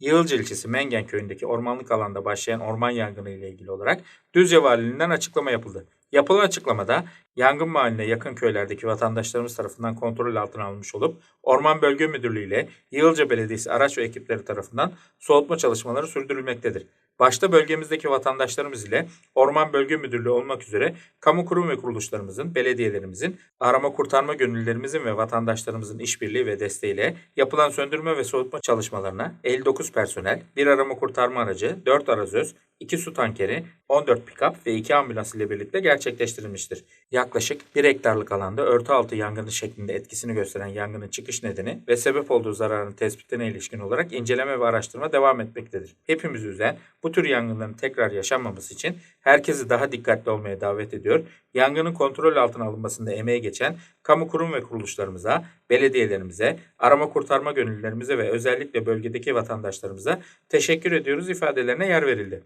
Yığılca ilçesi Mengen köyündeki ormanlık alanda başlayan orman yangını ile ilgili olarak Düzce Valiliğinden açıklama yapıldı. Yapılan açıklamada yangın mahalline yakın köylerdeki vatandaşlarımız tarafından kontrol altına alınmış olup Orman Bölge Müdürlüğü ile Yığılca Belediyesi araç ve ekipleri tarafından soğutma çalışmaları sürdürülmektedir. Başta bölgemizdeki vatandaşlarımız ile Orman Bölge Müdürlüğü olmak üzere kamu kurum ve kuruluşlarımızın, belediyelerimizin, arama kurtarma gönüllülerimizin ve vatandaşlarımızın işbirliği ve desteğiyle yapılan söndürme ve soğutma çalışmalarına 59 personel, 1 arama kurtarma aracı, 4 arazöz, 2 su tankeri, 14 pikap ve 2 ambulans ile birlikte gerçekleştirilmiştir. Yaklaşık 1 hektarlık alanda örtü altı yangını şeklinde etkisini gösteren yangının çıkış nedeni ve sebep olduğu zararın tespitine ilişkin olarak inceleme ve araştırma devam etmektedir. Hepimizi üzen bu tür yangınların tekrar yaşanmaması için herkesi daha dikkatli olmaya davet ediyor. Yangının kontrol altına alınmasında emeği geçen kamu kurum ve kuruluşlarımıza, belediyelerimize, arama kurtarma gönüllülerimize ve özellikle bölgedeki vatandaşlarımıza teşekkür ediyoruz ifadelerine yer verildi.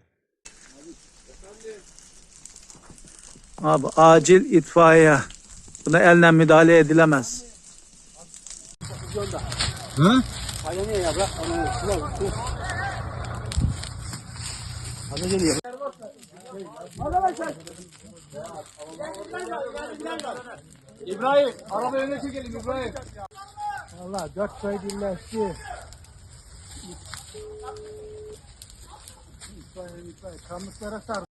Abi acil itfaiye. Buna elle müdahale edilemez. İbrahim, araba önüne çekelim İbrahim. Valla dört köy birleşti. İtfaiye, itfaiye. Kamışlara sar.